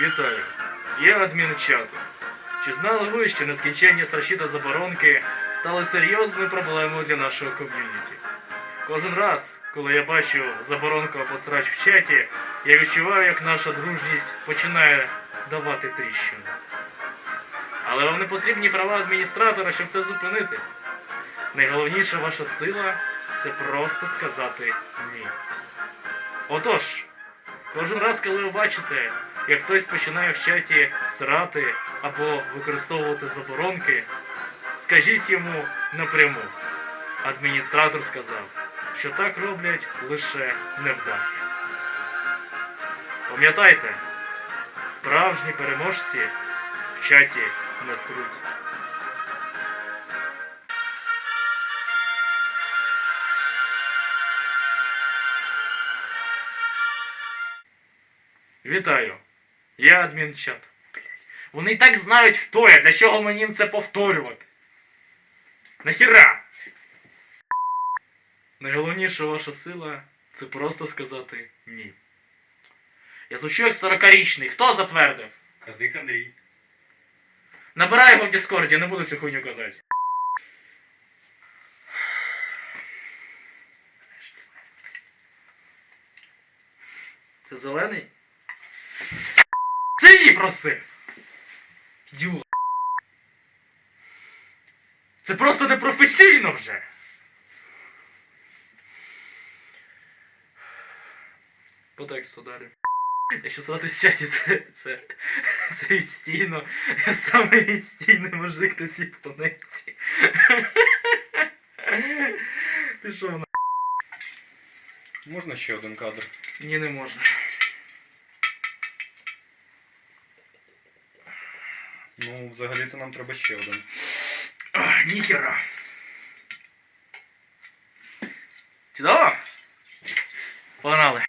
Вітаю. Я адмін чату. Чи знали ви, що нескінченні срачі та заборонки стали серйозною проблемою для нашого ком'юніті? Кожен раз, коли я бачу заборонку або срач в чаті, я відчуваю, як наша дружність починає давати тріщину. Але вам не потрібні права адміністратора, щоб це зупинити. Найголовніша ваша сила це просто сказати ні. Отож, кожен раз, коли ви бачите, як хтось починає в чаті срати або використовувати заборонки, скажіть йому напряму. Адміністратор сказав, що так роблять лише невдахи. Пам'ятайте, справжні переможці в чаті не сруть. Вітаю. Я адмін чат. Вони і так знають, хто я. Для чого мені їм це повторювати? Нахіра? Найголовніша ваша сила це просто сказати ні. Я звучу як 40-річний. Хто затвердив? Кадик Андрій. Набирай його в Діскорді, не буду цю хуйню казати. Це зелений? Її просив! Ідіот. Це просто непрофесійно вже! По тексту далі. Якщо сказати щастя, це, це, це відстійно. Я самий відстійний мужик на цій планеті. Ти що на? Можна ще один кадр? Ні, не можна. Ну, взагалі-то нам треба ще один. А, ніхера. Чудово? Погнали.